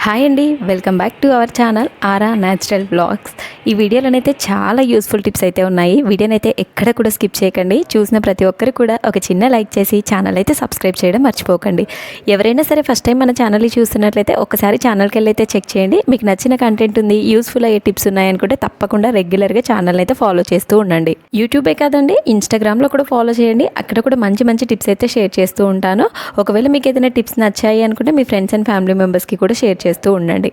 Hi అండి welcome back to our channel Aura natural blogs ఈ వీడియోలోనైతే చాలా యూస్ఫుల్ టిప్స్ అయితే ఉన్నాయి. వీడియోనైతే ఎక్కడ కూడా స్కిప్ చేయకండి. చూసిన ప్రతి ఒక్కరు కూడా ఒక చిన్న లైక్ చేసి ఛానల్ అయితే సబ్స్క్రైబ్ చేయడం మర్చిపోకండి. ఎవరైనా సరే ఫస్ట్ టైం మన ఛానల్ని చూస్తున్నట్లయితే ఒకసారి ఛానల్కి వెళ్ళి అయితే చెక్ చేయండి. మీకు నచ్చిన కంటెంట్ ఉంది యూస్ఫుల్ అయ్యే టిప్స్ ఉన్నాయనుకుంటే తప్పకుండా రెగ్యులర్గా ఛానల్ అయితే ఫాలో చేస్తూ ఉండండి. యూట్యూబే కాదండి ఇన్స్టాగ్రామ్లో కూడా ఫాలో చేయండి. అక్కడ కూడా మంచి మంచి టిప్స్ అయితే షేర్ చేస్తూ ఉంటాను. ఒకవేళ మీకు ఏదైనా టిప్స్ నచ్చాయి అనుకుంటే మీ ఫ్రెండ్స్ అండ్ ఫ్యామిలీ మెంబర్స్కి కూడా షేర్ చేస్తూ ఉండండి.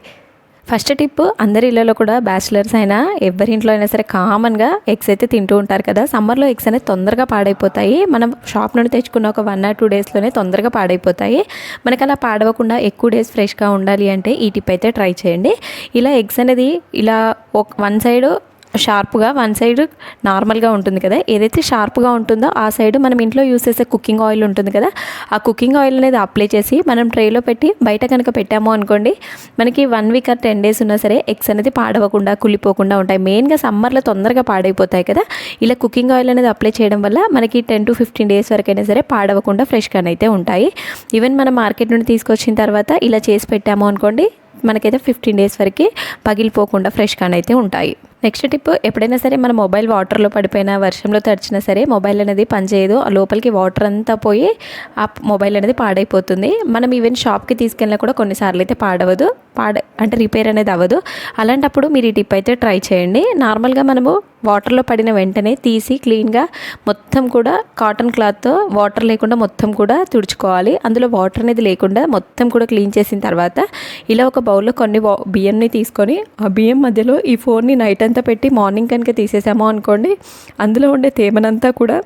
ఫస్ట్ టిప్ అందరి ఇళ్ళలో కూడా బ్యాచిలర్స్ అయినా ఎవరి ఇంట్లో అయినా సరే కామన్గా ఎగ్స్ అయితే తింటూ ఉంటారు కదా. సమ్మర్లో ఎగ్స్ అనేది తొందరగా పాడైపోతాయి. మనం షాప్ నుండి తెచ్చుకున్న ఒక వన్ ఆర్ టూ డేస్లోనే తొందరగా పాడైపోతాయి. మనకి అలా పాడవకుండా ఎక్కువ డేస్ ఫ్రెష్గా ఉండాలి అంటే ఈ టిప్ అయితే ట్రై చేయండి. ఇలా ఎగ్స్ అనేది ఇలా ఒక వన్ సైడ్ షార్ప్గా వన్ సైడ్ నార్మల్గా ఉంటుంది కదా. ఏదైతే షార్ప్గా ఉంటుందో ఆ సైడ్ మనం ఇంట్లో యూస్ చేసే కుకింగ్ ఆయిల్ ఉంటుంది కదా. ఆ కుకింగ్ ఆయిల్ అనేది అప్లై చేసి మనం ట్రేలో పెట్టి బయట కనుక పెట్టాము అనుకోండి మనకి one week or ten days ఉన్నా సరే ఎగ్స్ అనేది పాడవకుండా కుళ్ళిపోకుండా ఉంటాయి. మెయిన్గా సమ్మర్లో తొందరగా పాడైపోతాయి కదా. ఇలా కుకింగ్ ఆయిల్ అనేది అప్లై చేయడం వల్ల మనకి టెన్ టు ఫిఫ్టీన్ డేస్ వరకైనా సరే పాడవకుండా ఫ్రెష్గానైతే ఉంటాయి. ఈవెన్ మనం మార్కెట్ నుండి తీసుకొచ్చిన తర్వాత ఇలా చేసి పెట్టాము అనుకోండి మనకైతే ఫిఫ్టీన్ డేస్ వరకు పగిలిపోకుండా ఫ్రెష్గానైతే ఉంటాయి. నెక్స్ట్ టిప్ ఎప్పుడైనా సరే మన మొబైల్ వాటర్లో పడిపోయినా వర్షంలో తడిచినా సరే మొబైల్ అనేది పనిచేయదు ఆ లోపలికి వాటర్ అంతా పోయి ఆ మొబైల్ అనేది పాడైపోతుంది. మనం ఈవెన్ షాప్కి తీసుకెళ్ళినా కూడా కొన్నిసార్లు అయితే పాడవదు. పాడ అంటే రిపేర్ అనేది అవ్వదు. అలాంటప్పుడు మీరు ఈ టిప్ అయితే ట్రై చేయండి. నార్మల్గా మనము వాటర్లో పడిన వెంటనే తీసి క్లీన్గా మొత్తం కూడా కాటన్ క్లాత్తో వాటర్ లేకుండా మొత్తం కూడా తుడుచుకోవాలి. అందులో వాటర్ అనేది లేకుండా మొత్తం కూడా క్లీన్ చేసిన తర్వాత ఇలా ఒక బౌల్లో కొన్ని వా- బియ్యంని తీసుకొని ఆ బియ్యం మధ్యలో ఈ ఫోన్ని నైట్ అంతా పెట్టి మార్నింగ్ కనుక తీసేసామో అనుకోండి అందులో ఉండే తేమనంతా కూడా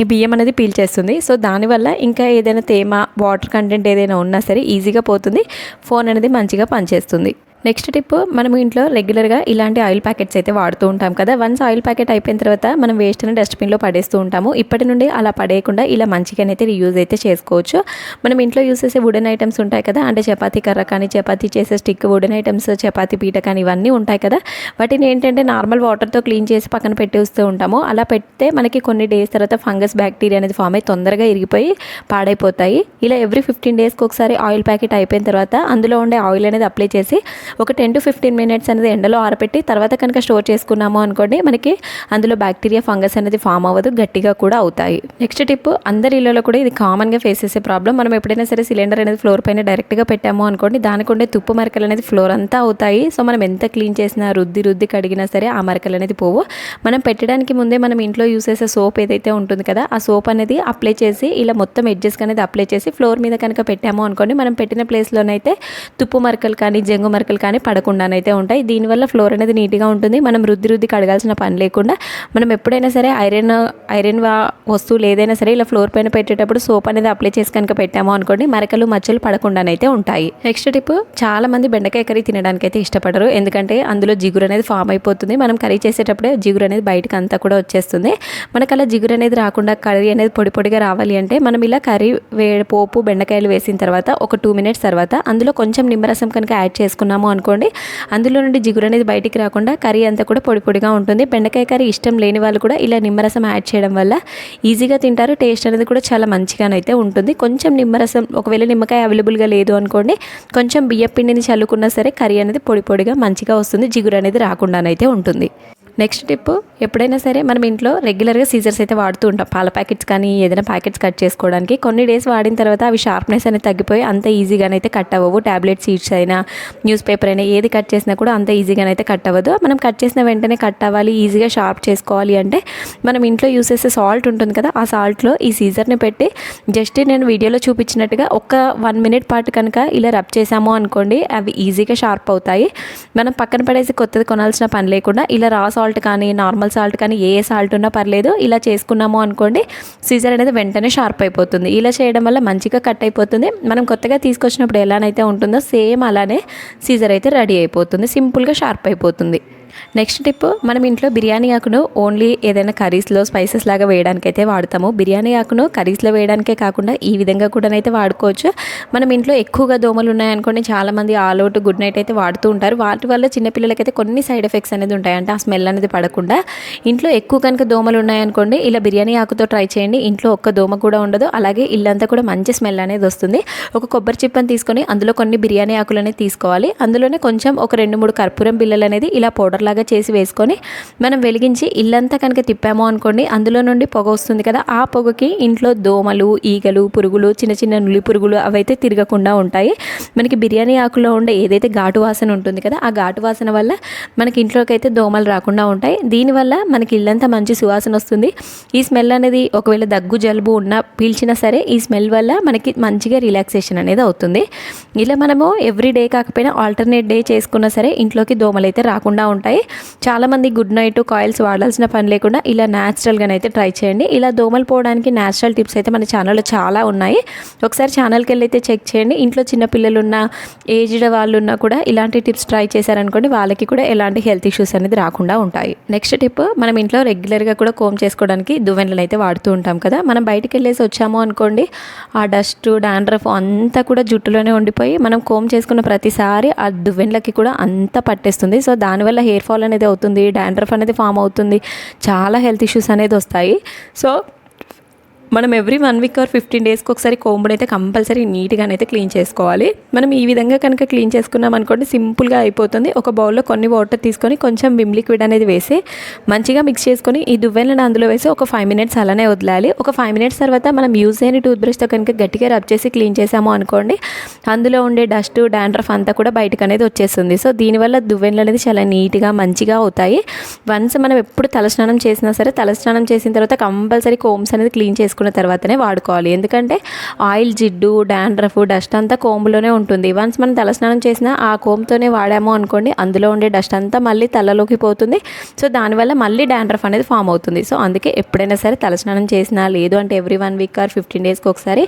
ఈ బియ్యం అనేది పీల్చేస్తుంది. సో దానివల్ల ఇంకా ఏదైనా తేమ వాటర్ కంటెంట్ ఏదైనా ఉన్నా సరే ఈజీగా పోతుంది. ఫోన్ అనేది మంచిగా పనిచేస్తుంది. నెక్స్ట్ టిప్ మనం ఇంట్లో రెగ్యులర్గా ఇలాంటి ఆయిల్ ప్యాకెట్స్ అయితే వాడుతూ ఉంటాం కదా. వన్స్ ఆయిల్ ప్యాకెట్ అయిపోయిన తర్వాత మనం వేస్ట్ని డస్ట్బిన్లో పడేస్తూ ఉంటాము. ఇప్పటి నుండి అలా పడేయకుండా ఇలా మంచిగానైతే రీయూజ్ అయితే చేసుకోవచ్చు. మనం ఇంట్లో యూస్ చేసే వుడెన్ ఐటమ్స్ ఉంటాయి కదా. అంటే చపాతీ కర్ర కానీ చపాతీ చేసే స్టిక్ వుడెన్ ఐటమ్స్ చపాతీ పీట కానీ ఇవన్నీ ఉంటాయి కదా. వాటిని ఏంటంటే నార్మల్ వాటర్తో క్లీన్ చేసి పక్కన పెట్టేస్తూ ఉంటాము. అలా పెడితే మనకి కొన్ని డేస్ తర్వాత ఫంగస్ బ్యాక్టీరియా అనేది ఫామ్ అయి తొందరగా ఇరిగిపోయి పాడైపోతాయి. ఇలా ఎవ్రీ ఫిఫ్టీన్ డేస్కి ఒకసారి ఆయిల్ ప్యాకెట్ అయిపోయిన తర్వాత అందులో ఉండే ఆయిల్ అనేది అప్లై చేసి ఒక టెన్ టు ఫిఫ్టీన్ మినిట్స్ అనేది ఎండలో ఆరబెట్టి తర్వాత కనుక స్టోర్ చేసుకున్నాము అనుకోండి మనకి అందులో బ్యాక్టీరియా ఫంగస్ అనేది ఫామ్ అవ్వదు గట్టిగా కూడా అవుతాయి. నెక్స్ట్ టిప్ అందరి ఇళ్ళలో కూడా ఇది కామన్గా ఫేస్ చేసే ప్రాబ్లం మనం ఎప్పుడైనా సరే సిలిండర్ అనేది ఫ్లోర్ పైన డైరెక్ట్గా పెట్టాము అనుకోండి దానికి ఉండే తుప్పు మరకలు అనేది ఫ్లోర్ అంతా అవుతాయి. సో మనం ఎంత క్లీన్ చేసినా రుద్ది రుద్ది కడిగినా సరే ఆ మరకలు అనేది పోవు. మనం పెట్టడానికి ముందే మనం ఇంట్లో యూస్ చేసే సోప్ ఏదైతే ఉంటుంది కదా ఆ సోప్ అనేది అప్లై చేసి ఇలా మొత్తం ఎడ్జెస్ అనేది అప్లై చేసి ఫ్లోర్ మీద కనుక పెట్టాము అనుకోండి మనం పెట్టిన ప్లేస్లోనైతే తుప్పు మరకలు కానీ జంగు మరకలు కానీ పడకుండానైతే ఉంటాయి. దీనివల్ల ఫ్లోర్ అనేది నీట్గా ఉంటుంది. మనం రుద్ది రుద్ది కడగాల్సిన పని లేకుండా మనం ఎప్పుడైనా సరే ఐరన్ ఐరన్ వా- వస్తువులు ఏదైనా సరే ఇలా ఫ్లోర్ పైన పెట్టేటప్పుడు సోప్ అనేది అప్లై చేసి కనుక పెట్టాము అనుకోండి మరకలు మచ్చలు పడకుండానైతే ఉంటాయి. నెక్స్ట్ టిప్ చాలా మంది బెండకాయ కర్రీ తినడానికి అయితే ఇష్టపడరు. ఎందుకంటే అందులో జిగురు అనేది ఫామ్ అయిపోతుంది. మనం కర్రీ చేసేటప్పుడే జిగురు అనేది బయటకు అంతా కూడా వచ్చేస్తుంది. మనకు అలా జిగురు అనేది రాకుండా కర్రీ అనేది పొడి పొడిగా రావాలి అంటే మనం ఇలా కర్రీ వే పోపు బెండకాయలు వేసిన తర్వాత ఒక టూ మినిట్స్ తర్వాత అందులో కొంచెం నిమ్మరసం కనుక యాడ్ చేసుకున్నాము అనుకోండి. అందులో నుండి జిగురు అనేది బయటికి రాకుండా కర్రీ అంతా కూడా పొడి పొడిగా ఉంటుంది. బెండకాయ కర్రీ ఇష్టం లేని వాళ్ళు కూడా ఇలా నిమ్మరసం యాడ్ చేయడం వల్ల ఈజీగా తింటారు. టేస్ట్ అనేది కూడా చాలా మంచిగానైతే ఉంటుంది. కొంచెం నిమ్మరసం ఒకవేళ నిమ్మకాయ అవైలబుల్గా లేదు అనుకోండి కొంచెం బియ్య పిండిని చల్లుకున్నా సరే కర్రీ అనేది పొడి పొడిగా మంచిగా వస్తుంది. జిగురు అనేది రాకుండానైతే ఉంటుంది. నెక్స్ట్ టిప్ ఎప్పుడైనా సరే మనం ఇంట్లో రెగ్యులర్గా సీజర్స్ అయితే వాడుతూ ఉంటాం. పాల ప్యాకెట్స్ కానీ ఏదైనా ప్యాకెట్స్ కట్ చేసుకోవడానికి. కొన్ని డేస్ వాడిన తర్వాత అవి షార్ప్నెస్ అనేది తగ్గిపోయి అంత ఈజీగానైతే కట్ అవ్వవు. ట్యాబ్లెట్ సీడ్స్ అయినా న్యూస్ పేపర్ అయినా ఏది కట్ చేసినా కూడా అంత ఈజీగానైతే కట్ అవ్వదు. మనం కట్ చేసిన వెంటనే కట్ అవ్వాలి ఈజీగా షార్ప్ చేసుకోవాలి అంటే మనం ఇంట్లో యూస్ చేసే సాల్ట్ ఉంటుంది కదా ఆ సాల్ట్లో ఈ సీజర్ని పెట్టి జస్ట్ నేను వీడియోలో చూపించినట్టుగా ఒక వన్ మినిట్ పాటు కనుక ఇలా రబ్ చేసాము అనుకోండి అవి ఈజీగా షార్ప్ అవుతాయి. మనం పక్కన పడేసి కొత్తది కొనాల్సిన పని లేకుండా ఇలా రా సాల్ట్ సాల్ట్ కానీ నార్మల్ సాల్ట్ కానీ ఏ సాల్ట్ ఉన్నా పర్లేదు ఇలా చేసుకున్నాము అనుకోండి సీజర్ అనేది వెంటనే షార్ప్ అయిపోతుంది. ఇలా చేయడం వల్ల మంచిగా కట్ అయిపోతుంది. మనం కొత్తగా తీసుకొచ్చినప్పుడు ఎలానైతే ఉంటుందో సేమ్ అలానే సీజర్ అయితే రెడీ అయిపోతుంది. సింపుల్గా షార్ప్ అయిపోతుంది. నెక్స్ట్ టిప్ మనం ఇంట్లో బిర్యానీ ఆకును ఓన్లీ ఏదైనా కర్రీస్లో స్పైసెస్ లాగా వేయడానికైతే వాడతాము. బిర్యానీ ఆకును కర్రీస్లో వేయడానికే కాకుండా ఈ విధంగా కూడానైతే వాడుకోవచ్చు. మనం ఇంట్లో ఎక్కువగా దోమలు ఉన్నాయనుకోండి చాలామంది ఆల్ అవుట్ గుడ్ నైట్ అయితే వాడుతూ ఉంటారు. వాటి వల్ల చిన్నపిల్లలకైతే కొన్ని సైడ్ ఎఫెక్ట్స్ అనేది ఉంటాయి అంటే ఆ స్మెల్ అనేది పడకుండా. ఇంట్లో ఎక్కువ కనుక దోమలు ఉన్నాయనుకోండి ఇలా బిర్యానీ ఆకుతో ట్రై చేయండి. ఇంట్లో ఒక్క దోమ కూడా ఉండదు అలాగే ఇల్లంతా కూడా మంచి స్మెల్ అనేది వస్తుంది. ఒక కొబ్బరి చిప్పని తీసుకొని అందులో కొన్ని బిర్యానీ ఆకులు అనేది తీసుకోవాలి. అందులోనే కొంచెం ఒక రెండు మూడు కర్పూరం బిల్లలు అనేది ఇలా పౌడర్ లాగా చేసి వేసుకొని మనం వెలిగించి ఇల్లంతా కనుక తిప్పాము అనుకోండి అందులో నుండి పొగ వస్తుంది కదా ఆ పొగకి ఇంట్లో దోమలు ఈగలు పురుగులు చిన్న చిన్న నులి పురుగులు అవైతే తిరగకుండా ఉంటాయి. మనకి బిర్యానీ ఆకులో ఉండే ఏదైతే ఘాటు వాసన ఉంటుంది కదా ఆ ఘాటు వాసన వల్ల మనకి ఇంట్లోకి అయితే దోమలు రాకుండా ఉంటాయి. దీనివల్ల మనకి ఇల్లంతా మంచి సువాసన వస్తుంది. ఈ స్మెల్ అనేది ఒకవేళ దగ్గు జలుబు ఉన్నా పీల్చినా సరే ఈ స్మెల్ వల్ల మనకి మంచిగా రిలాక్సేషన్ అనేది అవుతుంది. ఇలా మనము ఎవ్రీ డే కాకపోయినా ఆల్టర్నేట్ డే చేసుకున్నా సరే ఇంట్లోకి దోమలు అయితే రాకుండా ఉంటాయి. చాలామంది గుడ్ నైట్ కాయిల్స్ వాడాల్సిన పని లేకుండా ఇలా న్యాచురల్గానైతే ట్రై చేయండి. ఇలా దోమలు పోవడానికి న్యాచురల్ టిప్స్ అయితే మన ఛానల్లో చాలా ఉన్నాయి. ఒకసారి ఛానల్కి వెళ్ళి అయితే చెక్ చేయండి. ఇంట్లో చిన్న పిల్లలు ఉన్న ఏజ్డ్ వాళ్ళు ఉన్నా కూడా ఇలాంటి టిప్స్ ట్రై చేశారనుకోండి వాళ్ళకి కూడా ఎలాంటి హెల్త్ ఇష్యూస్ అనేది రాకుండా ఉంటాయి. నెక్స్ట్ టిప్ మనం ఇంట్లో రెగ్యులర్గా కూడా కోమ్ చేసుకోవడానికి దువ్వెనలు అయితే వాడుతూ ఉంటాం కదా. మనం బయటికి వెళ్ళేసి వచ్చాము అనుకోండి ఆ డస్ట్ డాండ్రఫ్ అంతా కూడా జుట్టులోనే ఉండిపోయి మనం కోమ్ చేసుకున్న ప్రతిసారి ఆ దువ్వెనలకి కూడా అంతా పట్టేస్తుంది. సో దానివల్ల హెయిర్ హెయిర్ ఫాల్ అనేది అవుతుంది డాండ్రఫ్ అనేది ఫామ్ అవుతుంది చాలా హెల్త్ ఇష్యూస్ అనేది వస్తాయి. సో మనం every one week or fifteen డేస్కి ఒకసారి కోంబుని అయితే కంపల్సరీ నీట్గానైతే క్లీన్ చేసుకోవాలి. మనం ఈ విధంగా కనుక క్లీన్ చేసుకున్నాం అనుకోండి సింపుల్గా అయిపోతుంది. ఒక బౌల్లో కొన్ని వాటర్ తీసుకొని కొంచెం విమ్ లిక్విడ్ అనేది వేసి మంచిగా మిక్స్ చేసుకొని ఈ దువ్వెలను అందులో వేసి ఒక ఫైవ్ మినిట్స్ అలానే వదిలాలి. ఒక ఫైవ్ మినిట్స్ తర్వాత మనం యూజ్ అయిన టూత్ బ్రష్తో కనుక గట్టిగా రబ్ చేసి క్లీన్ చేసాము అనుకోండి అందులో ఉండే డస్ట్ డాండ్రఫ్ అంతా కూడా బయటకు అనేది వచ్చేస్తుంది. సో దీనివల్ల దువ్వెనలు అనేది చాలా నీట్గా మంచిగా అవుతాయి. వన్స్ మనం ఎప్పుడు తలస్నానం చేసినా సరే తలస్నానం చేసిన తర్వాత కంపల్సరీ కోమ్స్ అనేది క్లీన్ చేసుకున్న తర్వాతనే వాడుకోవాలి. ఎందుకంటే ఆయిల్ జిడ్డు డాండ్రఫ్ డస్ట్ అంతా కోంబులోనే ఉంటుంది. వన్స్ మనం తలస్నానం చేసినా ఆ కోమ్తోనే వాడాము అనుకోండి అందులో ఉండే డస్ట్ అంతా మళ్ళీ తలలోకి పోతుంది. సో దానివల్ల మళ్ళీ డాండ్రఫ్ అనేది ఫామ్ అవుతుంది. సో అందుకే ఎప్పుడైనా సరే తలస్నానం చేసినా లేదు అంటే every one week or fifteen డేస్కి ఒకసారి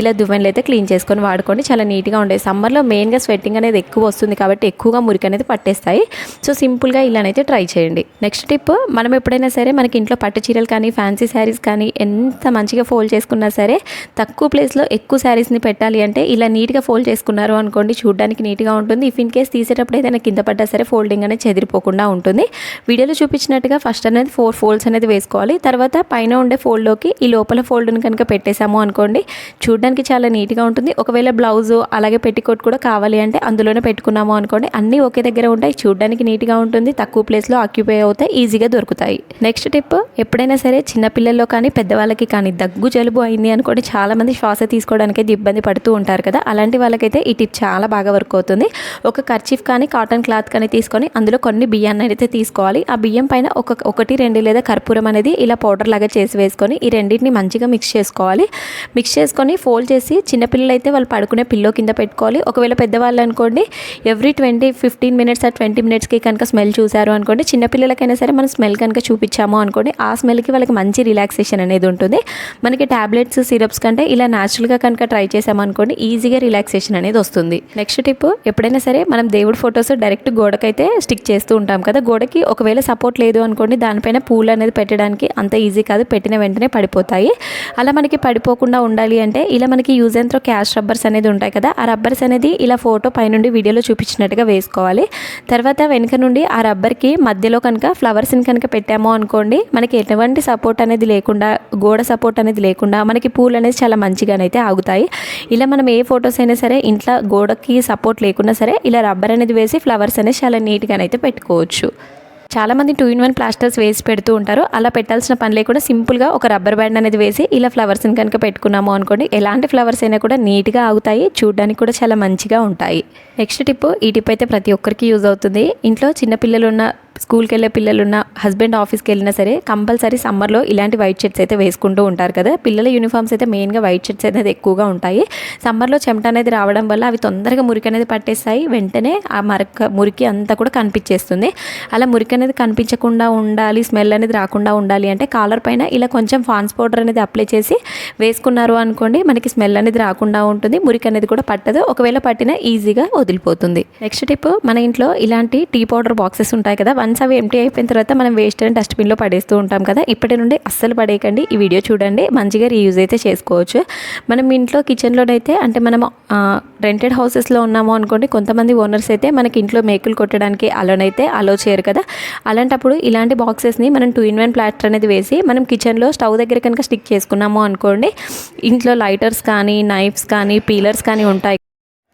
ఇలా దువ్వెనలు అయితే క్లీన్ చేసుకొని వాడుకోండి. చాలా నీట్గా ఉండేది. సమ్మర్లో మెయిన్గా స్వెట్టింగ్ అనేది ఎక్కువ వస్తుంది కాబట్టి ఎక్కువగా మురికి అనేది పట్టేస్తాయి. సో సింపుల్గా ఇలానైతే ట్రై చేయండి. నెక్స్ట్ టిప్ మనం ఎప్పుడైనా సరే మనకి ఇంట్లో పట్టు చీరలు కానీ ఫ్యాన్సీ శారీస్ కానీ ఎంత మంచి మంచిగా ఫోల్డ్ చేసుకున్నా సరే తక్కువ ప్లేస్లో ఎక్కువ శారీస్ని పెట్టాలి అంటే ఇలా నీట్గా ఫోల్డ్ చేసుకున్నారు అనుకోండి చూడడానికి నీట్గా ఉంటుంది. ఇఫ్ ఇన్ కేస్ తీసేటప్పుడు ఏదైనా కింద పడ్డా సరే ఫోల్డింగ్ అనేది చెదిరిపోకుండా ఉంటుంది. వీడియోలో చూపించినట్టుగా ఫస్ట్ అనేది ఫోర్ ఫోల్డ్స్ అనేది వేసుకోవాలి. తర్వాత పైన ఉండే ఫోల్డ్లోకి ఈ లోపల ఫోల్డ్ని కనుక పెట్టేశాము అనుకోండి చూడడానికి చాలా నీట్గా ఉంటుంది. ఒకవేళ బ్లౌజ్ అలాగే పెట్టికోట్ కూడా కావాలి అంటే అందులోనే పెట్టుకున్నాము అనుకోండి అన్నీ ఒకే దగ్గర ఉంటాయి. చూడడానికి నీట్గా ఉంటుంది. తక్కువ ప్లేస్లో ఆక్యుపై అవుతాయి. ఈజీగా దొరుకుతాయి. నెక్స్ట్ టిప్ ఎప్పుడైనా సరే చిన్నపిల్లల్లో కానీ పెద్దవాళ్ళకి కానీ దగ్గు జలుబు అయింది అనుకోండి చాలామంది శ్వాస తీసుకోవడానికి అయితే ఇబ్బంది పడుతూ ఉంటారు కదా. అలాంటి వాళ్ళకైతే ఈ టిప్ చాలా బాగా వర్క్ అవుతుంది. ఒక కర్చీఫ్ కానీ కాటన్ క్లాత్ కానీ తీసుకొని అందులో కొన్ని బియ్యాన్ని అయితే తీసుకోవాలి. ఆ బియ్యం పైన ఒక ఒకటి రెండు లేదా కర్పూరం అనేది ఇలా పౌడర్ లాగా చేసి వేసుకొని ఈ రెండింటిని మంచిగా మిక్స్ చేసుకోవాలి. మిక్స్ చేసుకొని ఫోల్డ్ చేసి చిన్నపిల్లలు అయితే వాళ్ళు పడుకునే పిల్లో కింద పెట్టుకోవాలి. ఒకవేళ పెద్దవాళ్ళు అనుకోండి ఎవ్రీ ట్వంటీ ఫిఫ్టీన్ మినిట్స్ ఆ ట్వంటీ మినిట్స్కి కనుక స్మెల్ చూశారు అనుకోండి చిన్నపిల్లలకైనా సరే మనం స్మెల్ కనుక చూపించాము అనుకోండి ఆ స్మెల్కి వాళ్ళకి మంచి రిలాక్సేషన్ అనేది ఉంటుంది. మనకి టాబ్లెట్స్ సిరప్స్ కంటే ఇలా న్యాచురల్గా కనుక ట్రై చేసామనుకోండి ఈజీగా రిలాక్సేషన్ అనేది వస్తుంది. నెక్స్ట్ టిప్ ఎప్పుడైనా సరే మనం దేవుడి ఫొటోస్ డైరెక్ట్ గోడకైతే స్టిక్ చేస్తూ ఉంటాం కదా. గోడకి ఒకవేళ సపోర్ట్ లేదు అనుకోండి దానిపైన పూలు అనేది పెట్టడానికి అంత ఈజీ కాదు. పెట్టిన వెంటనే పడిపోతాయి. అలా మనకి పడిపోకుండా ఉండాలి అంటే ఇలా మనకి use and throw cash rubbers అనేది ఉంటాయి కదా ఆ రబ్బర్స్ అనేది ఇలా ఫోటో పైనుండి వీడియోలో చూపించినట్టుగా వేసుకోవాలి. తర్వాత వెనుక నుండి ఆ రబ్బర్కి మధ్యలో కనుక ఫ్లవర్స్ని కనుక పెట్టాము అనుకోండి మనకి ఎటువంటి సపోర్ట్ అనేది లేకుండా గోడ సపోర్ట్ అనేది లేకుండా మనకి పూలు అనేది చాలా మంచిగానైతే ఆగుతాయి. ఇలా మనం ఏ ఫొటోస్ అయినా సరే ఇంట్లో గోడకి సపోర్ట్ లేకున్నా సరే ఇలా రబ్బర్ అనేది వేసి ఫ్లవర్స్ అనేది చాలా నీట్గానైతే పెట్టుకోవచ్చు. చాలామంది టూ ఇన్ వన్ ప్లాస్టర్స్ వేసి పెడుతూ ఉంటారు. అలా పెట్టాల్సిన పని లేకుండా సింపుల్గా ఒక రబ్బర్ బ్యాండ్ అనేది వేసి ఇలా ఫ్లవర్స్ని కనుక పెట్టుకున్నాము అనుకోండి ఎలాంటి ఫ్లవర్స్ అయినా కూడా నీట్గా ఆగుతాయి చూడడానికి కూడా చాలా మంచిగా ఉంటాయి. నెక్స్ట్ టిప్ ఈ టిప్ అయితే ప్రతి ఒక్కరికి యూజ్ అవుతుంది. ఇంట్లో చిన్న పిల్లలు ఉన్న స్కూల్కి వెళ్ళే పిల్లలున్న హస్బెండ్ ఆఫీస్కి వెళ్ళినా సరే కంపల్సరీ సమ్మర్లో ఇలాంటి వైట్ షర్ట్స్ అయితే వేసుకుంటూ ఉంటారు కదా. పిల్లల యూనిఫామ్స్ అయితే మెయిన్గా వైట్ షర్ట్స్ అనేది ఎక్కువగా ఉంటాయి. సమ్మర్లో చెమట అనేది రావడం వల్ల అవి తొందరగా మురికి అనేది పట్టేస్తాయి. వెంటనే ఆ మరక మురికి అంతా కూడా కనిపించేస్తుంది. అలా మురికి అనేది కనిపించకుండా ఉండాలి స్మెల్ అనేది రాకుండా ఉండాలి అంటే కాలర్ పైన ఇలా కొంచెం ఫాన్స్ పౌడర్ అనేది అప్లై చేసి వేసుకున్నారు అనుకోండి మనకి స్మెల్ అనేది రాకుండా ఉంటుంది మురికి అనేది కూడా పట్టదు. ఒకవేళ పట్టినా ఈజీగా వదిలిపోతుంది. నెక్స్ట్ టిప్ మన ఇంట్లో ఇలాంటి టీ పౌడర్ బాక్సెస్ ఉంటాయి కదా వన్ వన్స్ అవి ఎంటీ అయిపోయిన తర్వాత మనం వేస్ట్ అని డస్ట్బిన్లో పడేస్తూ ఉంటాం కదా ఇప్పటి నుండి అస్సలు పడేయకండి. ఈ వీడియో చూడండి మంచిగా రీయూజ్ అయితే చేసుకోవచ్చు. మనం ఇంట్లో కిచెన్లోనైతే అంటే మనం రెంటెడ్ హౌసెస్లో ఉన్నాము అనుకోండి కొంతమంది ఓనర్స్ అయితే మనకి ఇంట్లో మేకులు కొట్టడానికి అలోనైతే అలో చేయరు కదా. అలాంటప్పుడు ఇలాంటి బాక్సెస్ని మనం టూ ఇన్ వన్ ప్లాటర్ అనేది వేసి మనం కిచెన్లో స్టవ్ దగ్గర కనుక స్టిక్ చేసుకున్నాము అనుకోండి ఇంట్లో లైటర్స్ కానీ నైఫ్స్ కానీ పీలర్స్ కానీ ఉంటాయి.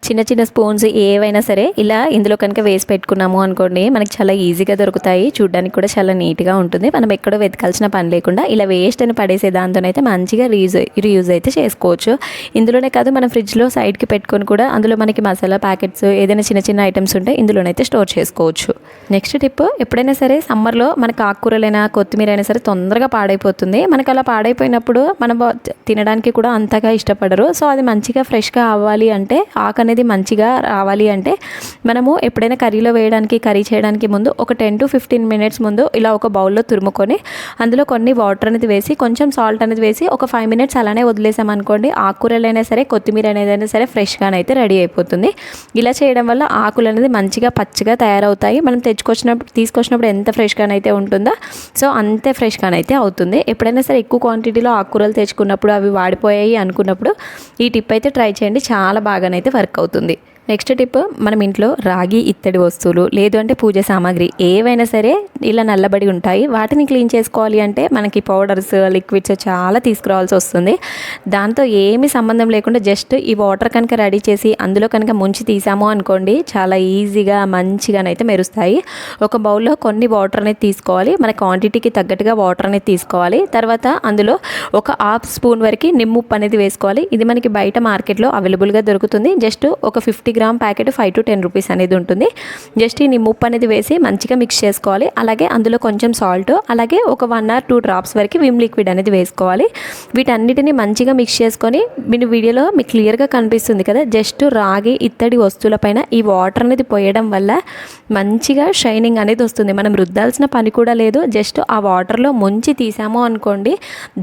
చిన్న చిన్న స్పూన్స్ ఏవైనా సరే ఇలా ఇందులో కనుక వేసి పెట్టుకున్నాము అనుకోండి మనకి చాలా ఈజీగా దొరుకుతాయి. చూడడానికి కూడా చాలా నీట్గా ఉంటుంది. మనం ఎక్కడో వెతకాల్సిన పని లేకుండా ఇలా వేస్ట్ అని పడేసే దాంతోనైతే మంచిగా రీయూజ్ రీయూజ్ అయితే చేసుకోవచ్చు. ఇందులోనే కాదు మనం ఫ్రిడ్జ్లో సైడ్కి పెట్టుకొని కూడా అందులో మనకి మసాలా ప్యాకెట్స్ ఏదైనా చిన్న చిన్న ఐటమ్స్ ఉంటే ఇందులోనైతే స్టోర్ చేసుకోవచ్చు. నెక్స్ట్ టిప్ ఎప్పుడైనా సరే సమ్మర్లో మనకు ఆకుకూరలైనా కొత్తిమీర అయినా సరే తొందరగా పాడైపోతుంది. మనకు అలా పాడైపోయినప్పుడు మనం తినడానికి కూడా అంతగా ఇష్టపడరు. సో అది మంచిగా ఫ్రెష్గా అవ్వాలి అంటే ఆకు అనేది మంచిగా రావాలి అంటే మనము ఎప్పుడైనా కర్రీలో వేయడానికి కర్రీ చేయడానికి ముందు ఒక టెన్ టు ఫిఫ్టీన్ మినిట్స్ ముందు ఇలా ఒక బౌల్లో తురుముకొని అందులో కొన్ని వాటర్ అనేది వేసి కొంచెం సాల్ట్ అనేది వేసి ఒక ఫైవ్ మినిట్స్ అలానే వదిలేసామనుకోండి ఆకుకూరలైనా సరే కొత్తిమీర అనేది సరే ఫ్రెష్గానైతే రెడీ అయిపోతుంది. ఇలా చేయడం వల్ల ఆకులు అనేది మంచిగా పచ్చిగా తయారవుతాయి. మనం తెచ్చుకొచ్చినప్పుడు తీసుకొచ్చినప్పుడు ఎంత ఫ్రెష్గానైతే ఉంటుందో సో అంతే ఫ్రెష్గానైతే అవుతుంది. ఎప్పుడైనా సరే ఎక్కువ క్వాంటిటీలో ఆకుకూరలు తెచ్చుకున్నప్పుడు అవి వాడిపోయాయి అనుకున్నప్పుడు ఈ టిప్ అయితే ట్రై చేయండి. చాలా బాగానైతే వర్క్ అవుతుంది. నెక్స్ట్ టిప్ మనం ఇంట్లో రాగి ఇత్తడి వస్తువులు లేదు అంటే పూజ సామాగ్రి ఏవైనా సరే ఇలా నల్లబడి ఉంటాయి. వాటిని క్లీన్ చేసుకోవాలి అంటే మనకి పౌడర్స్ లిక్విడ్స్ చాలా తీసుకురావాల్సి వస్తుంది. దాంతో ఏమీ సంబంధం లేకుండా జస్ట్ ఈ వాటర్ కనుక రెడీ చేసి అందులో కనుక ముంచి తీసాము అనుకోండి చాలా ఈజీగా మంచిగానైతే మెరుస్తాయి. ఒక బౌల్లో కొన్ని వాటర్ అనేది తీసుకోవాలి. మన క్వాంటిటీకి తగ్గట్టుగా వాటర్ అనేది తీసుకోవాలి. తర్వాత అందులో ఒక హాఫ్ స్పూన్ వరకు నిమ్ముప్పు అనేది వేసుకోవాలి. ఇది మనకి బయట మార్కెట్లో అవైలబుల్గా దొరుకుతుంది. జస్ట్ ఒక fifty gram packet five to ten rupees అనేది ఉంటుంది. జస్ట్ ఈ నిమ్ముప్పు అనేది వేసి మంచిగా మిక్స్ చేసుకోవాలి. అలాగే అందులో కొంచెం సాల్ట్ అలాగే ఒక వన్ ఆర్ టూ డ్రాప్స్ వరకు విమ్ లిక్విడ్ అనేది వేసుకోవాలి. వీటన్నిటిని మంచిగా మిక్స్ చేసుకొని మీరు వీడియోలో మీకు క్లియర్గా కనిపిస్తుంది కదా? జస్ట్ రాగి ఇత్తడి వస్తువులపైన ఈ వాటర్ అనేది పోయడం వల్ల మంచిగా షైనింగ్ అనేది వస్తుంది. మనం రుద్దాల్సిన పని కూడా లేదు. జస్ట్ ఆ వాటర్లో ముంచి తీసాము అనుకోండి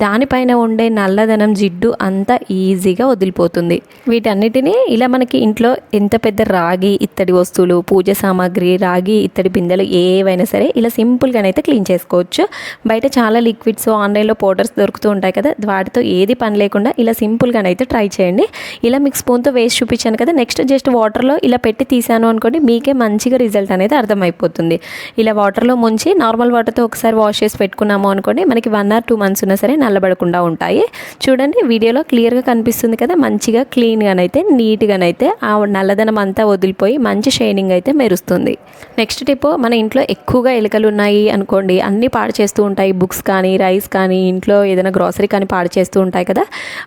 దానిపైన ఉండే నల్లదనం జిడ్డు అంతా ఈజీగా వదిలిపోతుంది. వీటన్నిటిని ఇలా మనకి ఇంట్లో ఎంత పెద్ద రాగి ఇత్తడి వస్తువులు పూజ సామాగ్రి రాగి ఇత్తడి బిందెలు ఏవైనా సరే ఇలా సింపుల్గానైతే క్లీన్ చేసుకోవచ్చు. బయట చాలా లిక్విడ్స్ ఆన్లైన్లో పౌడర్స్ దొరుకుతూ ఉంటాయి కదా వాటితో ఏది పని లేకుండా ఇలా సింపుల్గానైతే ట్రై చేయండి. ఇలా మీకు స్పూన్తో వేసి చూపించాను కదా నెక్స్ట్ జస్ట్ వాటర్లో ఇలా పెట్టి తీసాను అనుకోండి మీకే మంచిగా రిజల్ట్ అనేది అర్థమైపోతుంది. ఇలా వాటర్లో ముంచి నార్మల్ వాటర్తో ఒకసారి వాష్ చేసి పెట్టుకున్నాము అనుకోండి మనకి వన్ ఆర్ టూ మంత్స్ ఉన్నా సరే నల్లబడకుండా ఉంటాయి. చూడండి వీడియోలో క్లియర్గా కనిపిస్తుంది కదా మంచిగా క్లీన్గానైతే నీట్గానైతే ఆ నల్ల చల్లదనం అంతా వదిలిపోయి మంచి షైనింగ్ అయితే మెరుస్తుంది. నెక్స్ట్ టిప్ మన ఇంట్లో ఎక్కువగా ఎలుకలు ఉన్నాయి అనుకోండి అన్నీ పాడు చేస్తూ ఉంటాయి. బుక్స్ కానీ రైస్ కానీ ఇంట్లో ఏదైనా గ్రాసరీ కానీ పాడు చేస్తూ ఉంటాయి కదా.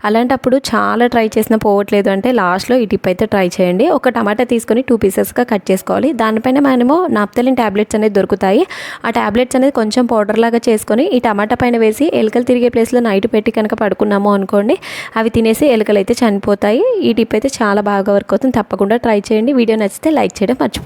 అలాంటప్పుడు చాలా ట్రై చేసినా పోవట్లేదు అంటే లాస్ట్లో ఈ టిప్ అయితే ట్రై చేయండి. ఒక టమాటా తీసుకొని టూ పీసెస్గా కట్ చేసుకోవాలి. దానిపైన మనము నాప్తలిన్ ట్యాబ్లెట్స్ అనేది దొరుకుతాయి. ఆ ట్యాబ్లెట్స్ అనేది కొంచెం పౌడర్ లాగా చేసుకొని ఈ టమాటా పైన వేసి ఎలుకలు తిరిగే ప్లేస్లో నైట్ పెట్టి కనుక పడుకున్నాము అనుకోండి అవి తినేసి ఎలుకలు అయితే చనిపోతాయి. ఈ టిప్ అయితే చాలా బాగా వర్క్ అవుతుంది. తప్పకుండా ట్రై చేయండి. వీడియో నచ్చితే లైక్ చేయడం మర్చిపో